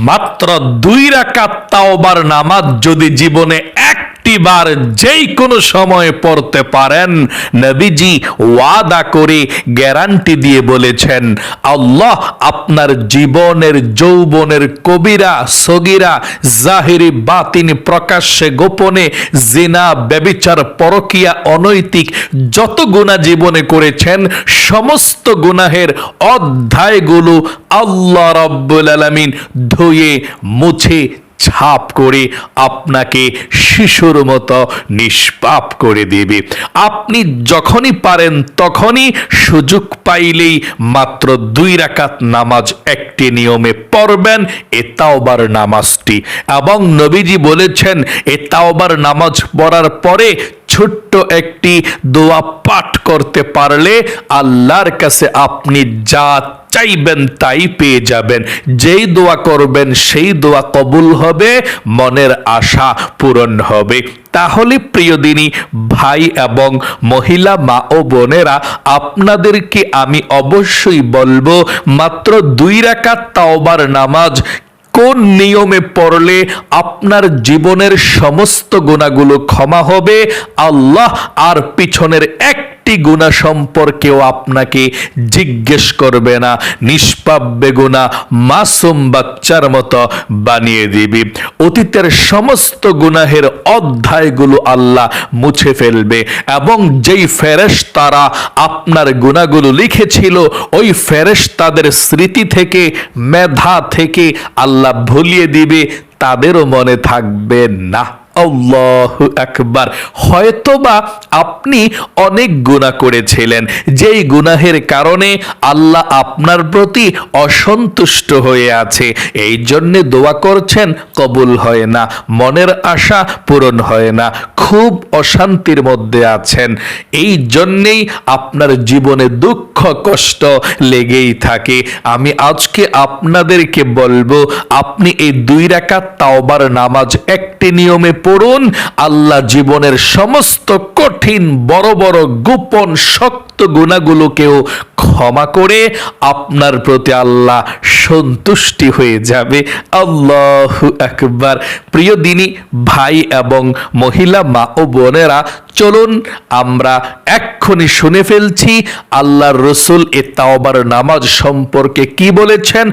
মাত্র দুই রাকাত তাওবার নামাজ যদি জীবনে একটি বার যেই কোনো সময় পড়তে পারেন, নবীজি ওয়াদা করে গ্যারান্টি দিয়ে বলেছেন, আল্লাহ আপনার জীবনের যৌবনের কবিরা, সগিরা, জাহিরি, বাতিন প্রকাশ্যে গোপনে জিনা, ব্যবিচার, পরকিয়া, অনৈতিক যত গুণা জীবনে করেছেন, সমস্ত গুনাহের অধ্যায়গুলো আল্লাহ রব্বুল আলামিন ধুয়ে, মুছে ছাপ করে আপনাকে শিশুর মতো নিষ্পাপ করে দেবে। আপনি যখনই পারেন তখনই সুযোগ পাইলেই মাত্র দুই রাকাত নামাজ একটি নিয়মে পড়বেন, এ তাওবার নামাজটি। এবং নবীজি বলেছেন, এ তাওবার নামাজ পড়ার পরে ছোট্ট একটি দোয়া পাঠ করতে পারলে আল্লাহর কাছে আপনি যা চাইবেন তাই পেয়ে যাবেন। যেই দোয়া করবেন, সেই দোয়া কবুল হবে, মনের আশা পূরণ হবে। তাহলে প্রিয় দিনী, ভাই এবং মহিলা, মা ও বোনেরা, আপনাদেরকে আমি অবশ্যই বলব, মাত্র দুই রাকাত তাওবার নামাজ কোন নিয়মে পড়লে আপনার জীবনের সমস্ত গুণাগুলো ক্ষমা হবে? আল্লাহ আর পিছনের একটি গুণা সম্পর্কেও আপনাকে জিজ্ঞেস করবে না নিষ্পাপ বেগুনা মাসুম বাচ্চার মতো বানিয়ে দিবি। অতীতের সমস্ত গুনাহের অধ্যায়গুলো আল্লাহ মুছে ফেলবে এবং যেই ফেরেশ তারা আপনার গুণাগুলো লিখেছিল, ওই ফেরেশ তাদের স্মৃতি থেকে, মেধা থেকে আল্লাহ ভুলিয়ে দিবে, তাদেরও মনে থাকবে না। আল্লাহ একবার হয়তোবা আপনি অনেক গুনাহ করেছিলেন। যেই গুনাহের কারণে আল্লাহ আপনার প্রতি অসন্তুষ্ট হয়ে আছে। এই জন্য দোয়া করছেন, কবুল হয় না। মনের আশা পূরণ হয় না। খুব অশান্তির মধ্যে আছেন। এই জন্যেই আপনার জীবনে দুঃখ, কষ্ট লেগেই থাকে। আমি আজকে আপনাদেরকে বলব, আপনি এই দুই রাকাত তাওবার নামাজ একটি নিয়মে পড়ুন, আল্লাহ জীবনের সমস্ত কঠিন, বড় বড় গোপন, শক্ত গুণাগুলোকেও ক্ষমা করে আপনার প্রতি আল্লাহ সন্তুষ্টি হয়ে যাবে। আল্লাহ একবার প্রিয় দিনী, ভাই এবং মহিলা, মা ও বোনেরা, চলুন আমরা এক্ষুনি শুনে ফেলছি, আল্লাহর রসুল এ তাওবার নামাজ সম্পর্কে কি বলেছেন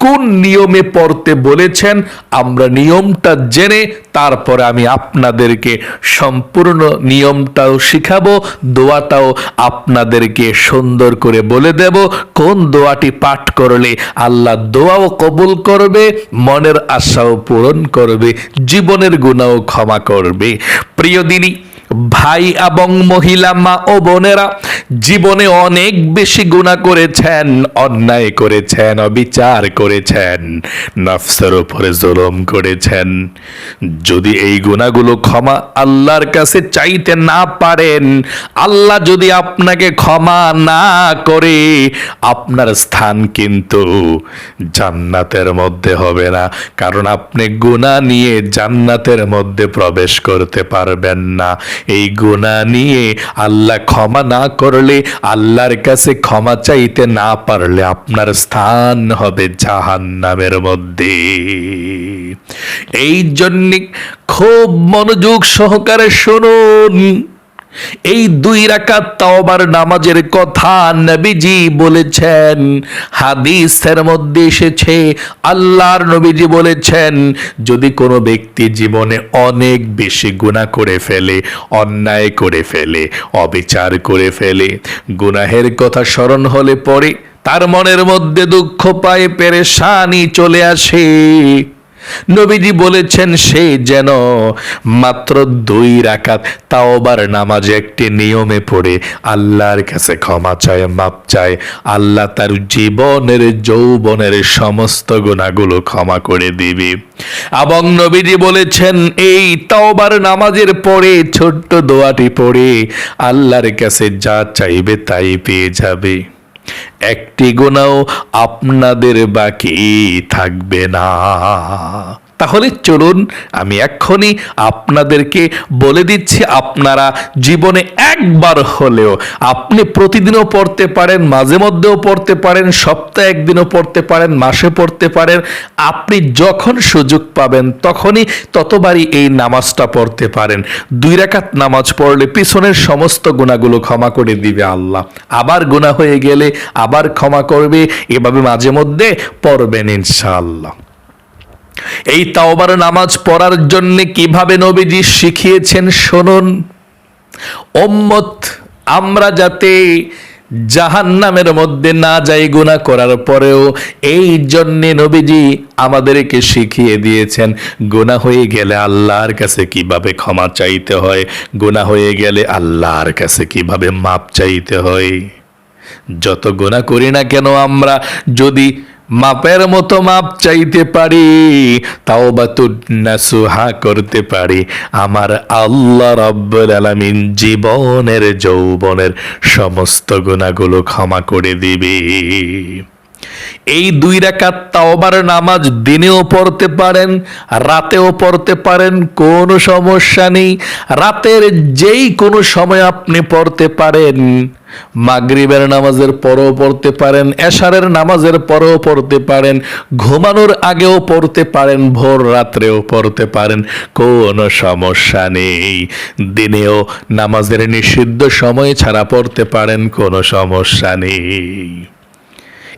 কোন নিয়মে পড়তে বলেছেন? আমরা নিয়মটা জেনে তারপরে আমি আপনাদেরকে সম্পূর্ণ নিয়মটাও শিখাবো, দোয়াটাও আপনাদেরকে সুন্দর করে বলে দেব। কোন দোয়াটি পাঠ করলে আল্লাহ দোয়াও কবুল করবে, মনের আশাও পূরণ করবে, জীবনের গুণাও ক্ষমা করবে। প্রিয় দিনী ভাই এবং মহিলা মা ও বোনেরা, জীবনে অনেক বেশি গুণা করেছেন, অন্যায় করেছেন, অবিচার করেছেন, নফসের উপরে জুলুম করেছেন। যদি এই গুণাগুলো ক্ষমা আল্লাহর কাছে চাইতে না পারেন, আল্লাহ যদি আপনাকে ক্ষমা না করে, আপনার স্থান কিন্তু জান্নাতের মধ্যে হবে না, কারণ আপনি গুণা নিয়ে জান্নাতের মধ্যে প্রবেশ করতে পারবেন না। এই গুণা নিয়ে আল্লাহ ক্ষমা না করলে, আল্লাহর কাছে ক্ষমা চাইতে না পারলে আপনার স্থান হবে জাহান নামের মধ্যে। এই জন্য খুব মনোযোগ সহকারে শুনুন। এই দুই রাকাত তাওবার নামাজের কথা নবীজি বলেছেন, হাদিসের মধ্যে এসেছে, আল্লাহর নবীজি বলেছেন, যদি কোনো ব্যক্তি জীবনে অনেক বেশি গুনাহ করে ফেলে, অন্যায় করে ফেলে, অবিচার করে ফেলে, গুনাহের কথা স্মরণ হলে পরে তার মনের মধ্যে দুঃখ পায়, পেরেশানি চলে আসে। নবীজি বলেছেন, সে যেন মাত্র দুই রাকাত তাওবার নামাজ একটি নিয়মে পড়ে, আল্লাহর কাছে ক্ষমা চায় মাপ চায়, আল্লাহ তার জীবনের, যৌবনের সমস্ত গুণাগুলো ক্ষমা করে দিবে। এবং নবীজি বলেছেন, এই তাওবার নামাজের পরে, ছোট্ট দোয়াটি পড়ে, আল্লাহর কাছে যা চাইবে তাই পেয়ে যাবে। একটি গোনাও আপনাদের বাকি থাকবে না। তাহলে চলুন আমি এক্ষুনি আপনাদেরকে বলে দিচ্ছি, আপনারা জীবনে একবার হলেও আপনি প্রতিদিনও পড়তে পারেন, মাঝে মধ্যেও পড়তে পারেন, সপ্তাহে একদিনও পড়তে পারেন, মাসে পড়তে পারেন। আপনি যখন সুযোগ পাবেন তখনই ততবারই এই নামাজটা পড়তে পারেন। দুই রাকাত নামাজ পড়লে পিছনের সমস্ত গুণাগুলো ক্ষমা করে দিবে আল্লাহ। আবার গুণা হয়ে গেলে আবার ক্ষমা করবে, এভাবে মাঝে মধ্যে পড়বেন ইনশাআল্লাহ। এই তাওবার নামাজ পড়ার জন্য কীভাবে নবীজি শিখিয়েছেন শুনুন। ওম্মত আমরা যাতে জাহান্নামের মধ্যে না যাই গুনাহ করার পরেও, এই জন্যে নবীজি আমাদেরকে শিখিয়ে দিয়েছেন, গুনাহ হয়ে গেলে আল্লাহর কাছে কীভাবে ক্ষমা চাইতে হয়, গুনাহ হয়ে গেলে আল্লাহর কাছে কীভাবে মাপ চাইতে হয়। যত গুণা করি না কেন আমরা, যদি মাপের মতো মাপ চাইতে পারি তাও বা নাসুহা করতে পারি। আমার আল্লাহ রব্বুল আলামিন জীবনের যৌবনের সমস্ত গুণাগুলো ক্ষমা করে দিবে। এই দুই রাকাত তাওবার নামাজ দিনেও পড়তে পারেন, রাতেও পড়তে পারেন, কোনো সমস্যা নেই। রাতের যেই কোনো সময় আপনি পড়তে পারেন, মাগরিবের নামাজের পরেও পড়তে পারেন, এশারের নামাজের পরেও পড়তে পারেন, ঘুমানোর আগেও পড়তে পারেন, ভোর রাত্রেও পড়তে পারেন, কোনো সমস্যা নেই। দিনেও নামাজের নিষিদ্ধ সময় ছাড়া পড়তে পারেন, কোনো সমস্যা নেই।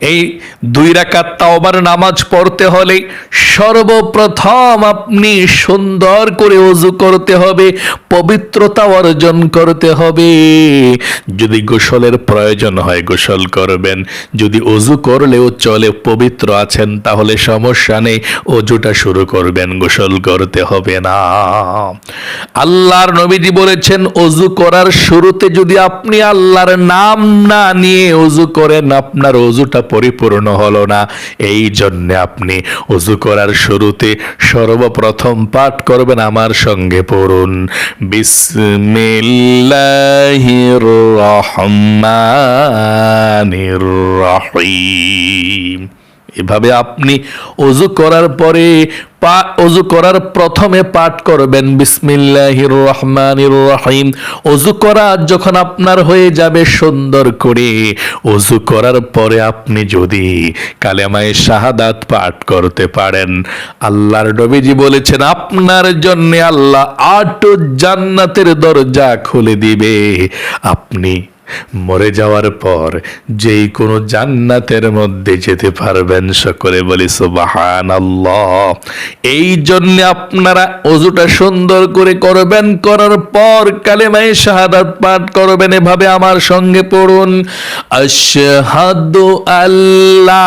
এই দুই রাকাত তাওবার নামাজ পড়তে হলে সর্বপ্রথম আপনি সুন্দর করে অজু করতে হবে, পবিত্রতা অর্জন করতে হবে। যদি গোসলের প্রয়োজন হয় গোসল করবেন, যদি অজু করলেও চলে, পবিত্র আছেন, তাহলে সমস্যা নেই অজুটা শুরু করবেন, গোসল করতে হবে না। আল্লাহর নবীজি বলেছেন অজু করার শুরুতে যদি আপনি আল্লাহর নাম না নিয়ে অজু করেন, আপনার অজুটা পরিপূর্ণ হলো না। এই জন্য আপনি উজু করার শুরুতে সর্বপ্রথম পাঠ করবেন আমার সঙ্গে পড়ুন। বিসমিল্লাহির রহমানির রহিম। এভাবে আপনি অজু করার পরে পা অজু করার প্রথমে পাঠ করবেন, বিসমিল্লাহির রহমানির রহিম। অজু করা যখন আপনার হয়ে যাবে সুন্দর করে অজু করার পরে আপনি যদি কালেমায় শাহাদাত পাঠ করতে পারেন, আল্লাহর নবীজি বলেছেন, আপনার জন্য আল্লাহ আট জান্নাতের দরজা খুলে দিবে। আপনি মরে যাওয়ার পর যেই কোনো জান্নাতের মধ্যে যেতে পারবেন সকলে বলি সুবাহান এই জন্য আপনারা অজুটা সুন্দর করে করবেন, করার পর কালে কালেমায় শাহাদাত পাঠ করবেন, এভাবে আমার সঙ্গে পড়ুন। আশহাদু আল্লাহ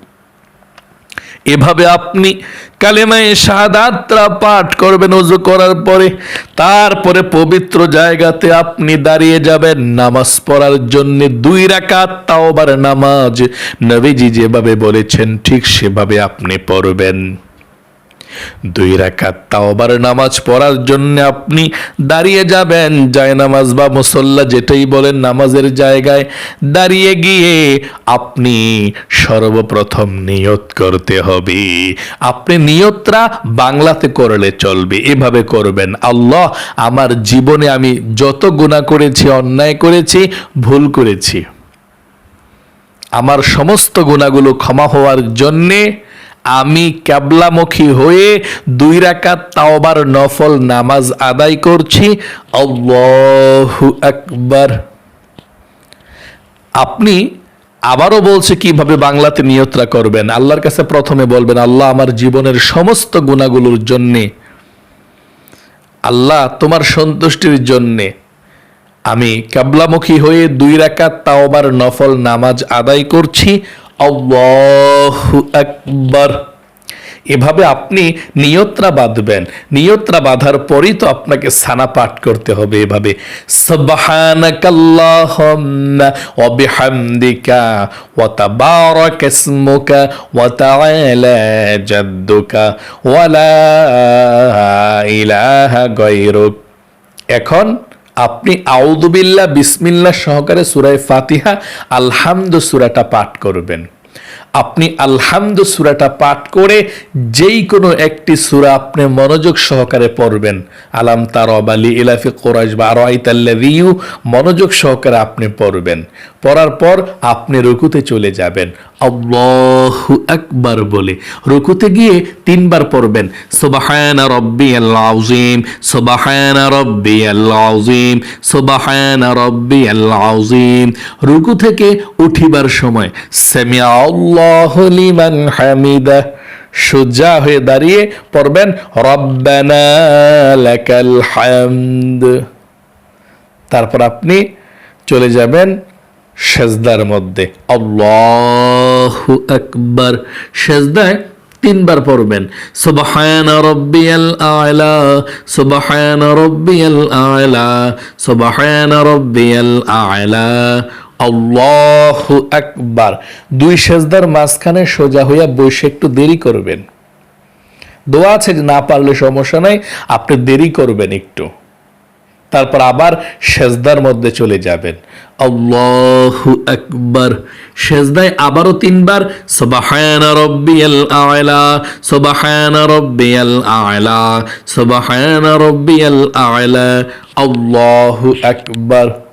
এভাবে আপনি কালেমায় শাহাদাতরা পাঠ করবেন উজু করার পরে তারপরে পবিত্র জায়গাতে আপনি দাঁড়িয়ে যাবেন। নামাজ পড়ার জন্য দুই রাকাত তাওবার নামাজ। নবীজি যেভাবে বলেছেন, ঠিক সেভাবে আপনি পড়বেন। দুই রাকাত তাওবার নামাজ পড়ার জন্য আপনি দাঁড়িয়ে যাবেন। যায় নামাজ বা মুসল্লা যেটাই বলেন নামাজের জায়গায় দাঁড়িয়ে গিয়ে আপনি সর্বপ্রথম নিয়ত করতে হবে। আপনি নিয়তরা বাংলাতে করলে চলবে, এভাবে করবেন। আল্লাহ, আমার জীবনে আমি যত গুণা করেছি, অন্যায় করেছি, ভুল করেছি, আমার সমস্ত গুণাগুলো ক্ষমা হওয়ার জন্যে আমি ক্যাবলামুখী হয়ে দুই রাকাত তাওবার নফল নামাজ আদায় করছি। আল্লাহু আকবার। আপনি আবারও বলছে কীভাবে বাংলাতে নিয়তরা করবেন? আল্লাহর কাছে প্রথমে বলবেন, আল্লাহ আমার জীবনের সমস্ত গুণাগুলোর জন্যে, আল্লাহ তোমার সন্তুষ্টির জন্যে, আমি কাবলামুখী হয়ে দুই রাকাত তাওবার নফল নামাজ আদায় করছি। আল্লাহু আকবার। এভাবে আপনি নিয়ত্রা বাঁধবেন। নিয়ত্রা বাঁধার পরেই তো আপনাকে সানা পাঠ করতে হবে এভাবে। এখন আপনি আউদুবিল্লা বিসমিল্লা সহকারে সুরায় ফাতিহা আলহামদ সুরাটা পাঠ করবেন। আপনি আলহামদু সুরাটা পাঠ করে যেই কোনো একটি সুরা আপনি মনোযোগ সহকারে পড়বেন। আলাম তার অবালি ইলাফি কোরাইশ বা আরাইতাল্লাভিউ মনোযোগ সহকারে আপনি পড়বেন। পড়ার পর আপনি রুকুতে চলে যাবেন। আল্লাহু আকবার বলে। রুকুতে গিয়ে তিনবার পড়বেন। সুবহানা রাব্বিয়াল আযীম, সুবহানা রাব্বিয়াল আযীম, সুবহানা রাব্বিয়াল আযীম। রুকু থেকে উঠিবার সময়। সামিআ আল্লাহু সোজা হয়ে দাঁড়িয়ে পড়বেন হামদ। তারপর আপনি চলে যাবেন সেজদার মধ্যে। আল্লাহু আকবার। সেজদায় তিনবার পড়বেন, সুবহান রব্বিয়াল আলা। সুবহান রব্বিয়াল আলা। সুবহান রব্বিয়াল আলা। আল্লাহু আকবার। দুই সেজদার মাঝখানে সোজা হইয়া বসে একটু দেরি করবেন। দোয়া আছে যে না পারলে সমস্যা নাই, আপনি দেরি করবেন একটু। তারপর আবার সেজদার মধ্যে চলে যাবেন। আল্লাহু আকবার। সেজদায় আবারও তিনবার, সুবহান রাব্বিয়াল আ'লা, সুবহান রাব্বিয়াল আ'লা, সুবহান রাব্বিয়াল আ'লা। আল্লাহু আকবার।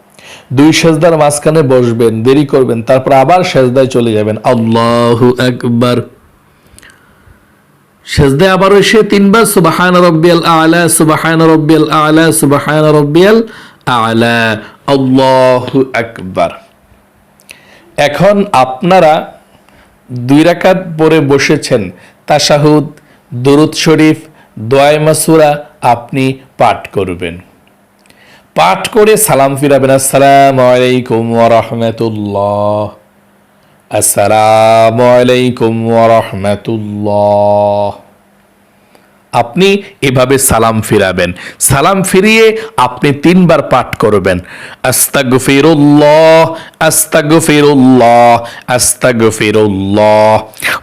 দুই সেজদার মাঝখানে বসবেন, দেরি করবেন, তারপর আবার সেজদায় চলে যাবেন। আল্লাহু আকবার। সেজদায় আবার এসে তিনবার সুবাহান রব্বিয়াল আলা, সুবাহান রব্বিয়াল আলা, সুবাহান রব্বিয়াল আলা। আল্লাহু আকবার। এখন আপনারা দুই রাকাত পরে বসেছেন। তাশাহুদ, দরুদ শরীফ, দোয়াই মাসুরা আপনি পাঠ করবেন। পাঠ করে সালাম ফিরাবেন। আসসালাম আলাইকুম ওয়া আসসালাম আলাইকুম ওয়া রাহমাতুল্লাহ। আপনি এভাবে সালাম ফিরাবেন। সালাম ফিরিয়ে আপনি তিনবার পাঠ করবেন। আস্তাগফিরুল্লাহ আস্তাগফিরুল্লাহ আস্তাগফিরুল্লাহ।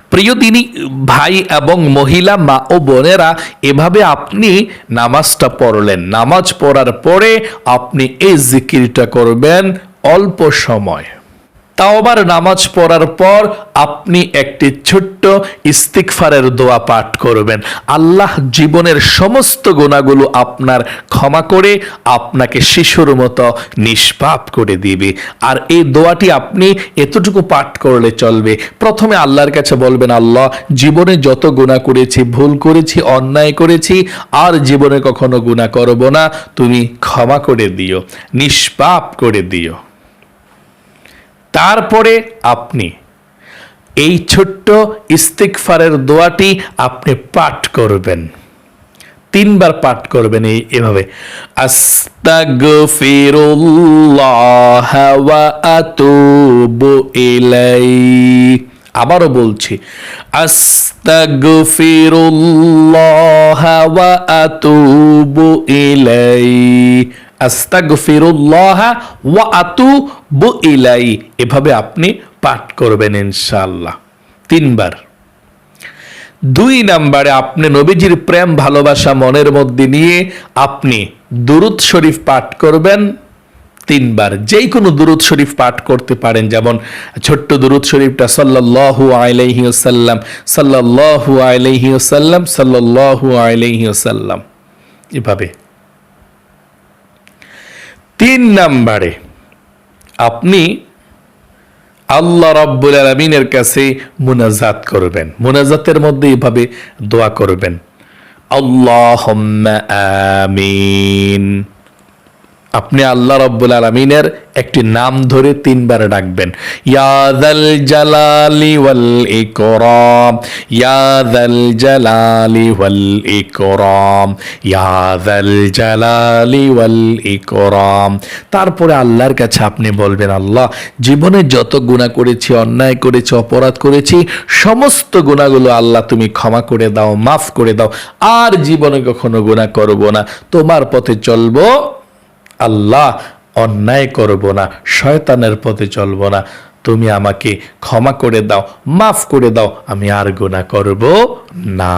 প্রিয় দিনী, ভাই এবং মহিলা, মা ও বোনেরা, এভাবে আপনি নামাজটা পড়লেন। নামাজ পড়ার পরে আপনি এই জিকিরটা করবেন অল্প সময়। তাওবার নামাজ পড়ার পর আপনি একটি ছোট্ট ইস্তিকফারের দোয়া পাঠ করবেন। আল্লাহ জীবনের সমস্ত গুণাগুলো আপনার ক্ষমা করে আপনাকে শিশুর মতো নিষ্পাপ করে দিবে। আর এই দোয়াটি আপনি এতটুকু পাঠ করলে চলবে। প্রথমে আল্লাহর কাছে বলবেন, আল্লাহ, জীবনে যত গুণা করেছি, ভুল করেছি, অন্যায় করেছি, আর জীবনে কখনো গুণা করব না। তুমি ক্ষমা করে দিও, নিষ্পাপ করে দিও। তারপরে আপনি এই ছোট্ট ইস্তিকফারের দোয়াটি আপনি পাঠ করবেন। তিনবার পাঠ করবেন এই, এভাবে। আস্তাগফিরুল্লাহ ওয়া আবারও বলছি, আস্তাগফিরুল্লাহ ওয়া আতুবু ইলাই ইলাই এভাবে আপনি পাঠ করবেন ইনশাআল্লাহ। তিনবার। দুই নাম্বারে আপনি নবীজির প্রেম, ভালোবাসা মনের মধ্যে নিয়ে আপনি দুরুদ শরীফ পাঠ করবেন তিনবার। যেই কোনো দুরুদ শরীফ পাঠ করতে পারেন, যেমন ছোট্ট দুরুদ শরীফটা সাল্লাল্লাহু আলাইহি ওয়াসাল্লাম, সাল্লাল্লাহু আলাইহি ওয়াসাল্লাম, সাল্লাল্লাহু আলাইহি ওয়াসাল্লাম। এভাবে। তিন নাম্বারে আপনি আল্লাহ রব্বুল আলমিনের কাছে মুনাজাত করবেন। মুনাজাতের মধ্যে এভাবে দোয়া করবেন। আল্লাহ আমিন। আপনি আল্লাহ রব্বুল আলমিনের একটি নাম ধরে তিনবার ডাকবেন। ইয়াদাল জালালি ওয়াল ইকরাম ইয়াদাল জালালি ওয়াল ইকরাম ইয়াদাল জালালি ওয়াল ইকরাম। তারপরে আল্লাহর কাছে আপনি বলবেন, আল্লাহ, জীবনে যত গুণা করেছি, অন্যায় করেছি, অপরাধ করেছি, সমস্ত গুণাগুলো আল্লাহ তুমি ক্ষমা করে দাও, মাফ করে দাও। আর জীবনে কখনো গুনাহ করব না। তোমার পথে চলবো আল্লাহ অন্যায় করব না, শয়তানের পথে চলব না। তুমি আমাকে ক্ষমা করে দাও, মাফ করে দাও, আমি আর গোনা করব না।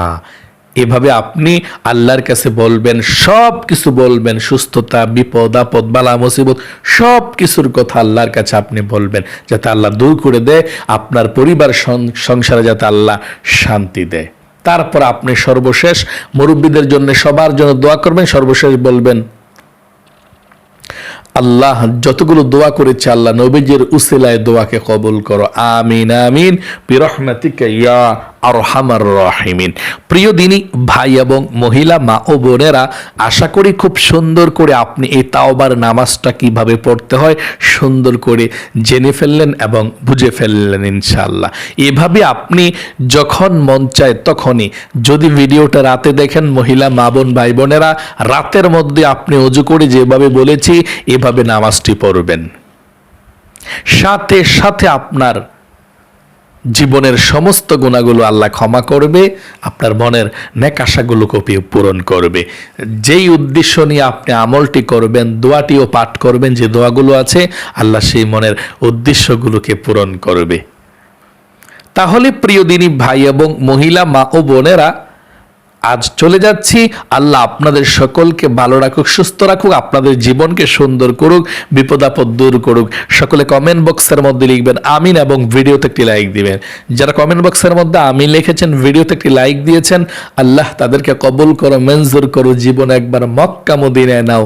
এভাবে আপনি আল্লাহর কাছে বলবেন সব কিছু বলবেন, সুস্থতা, বিপদ, আপদ, বালা, মুসিবত সব কিছুর কথা আল্লাহর কাছে আপনি বলবেন, যাতে আল্লাহ দূর করে দেয়, আপনার পরিবার সংসারে যাতে আল্লাহ শান্তি দেয়। তারপর আপনি সর্বশেষ মুরব্বীদের জন্য সবার জন্য দোয়া করবেন, সর্বশেষ বলবেন আল্লাহ যতগুলো দোয়া করেছে আল্লাহ নবীজির উসিলায় দোয়াকে কবুল করো। আমিন আমিন। বিরহমাতিকা ইয়া আরহামার রাহিমিন। প্রিয় দিনী, ভাই এবং মহিলা, মা ও বোনেরা, আশা করি খুব সুন্দর করে আপনি এই তাওবার নামাজটা কীভাবে পড়তে হয় সুন্দর করে জেনে ফেললেন এবং বুঝে ফেললেন ইনশাআল্লাহ। এভাবে আপনি যখন মন চায় তখনই যদি ভিডিওটা রাতে দেখেন, মহিলা, মা বোন, ভাই বোনেরা, রাতের মধ্যে আপনি অজু করে যেভাবে বলেছি, এভাবে নামাজটি পড়বেন। সাথে সাথে আপনার জীবনের সমস্ত গুণাগুলো আল্লাহ ক্ষমা করবে, আপনার মনের নেকাশাগুলোকে পূরণ করবে। যেই উদ্দেশ্য নিয়ে আপনি আমলটি করবেন, দোয়াটিও পাঠ করবেন, যে দোয়াগুলো আছে, আল্লাহ সেই মনের উদ্দেশ্যগুলোকে পূরণ করবে। তাহলে প্রিয় দিনী ভাই এবং মহিলা মা ও বোনেরা আজ চলে যাচ্ছি। আল্লাহ আপনাদের সকলকে ভালো রাখুক, সুস্থ রাখুক, আপনাদের জীবনকে সুন্দর করুক বিপদ আপদ দূর করুক। সকলে কমেন্ট বক্সের মধ্যে লিখবেন, আমিন এবং ভিডিওতে একটি লাইক দিবেন। যারা কমেন্ট বক্সের মধ্যে আমিন লিখেছেন ভিডিওতে একটি লাইক দিয়েছেন, আল্লাহ তাদেরকে কবুল করো, মঞ্জুর করো, জীবন একবার মক্কা মদিনায় নাও।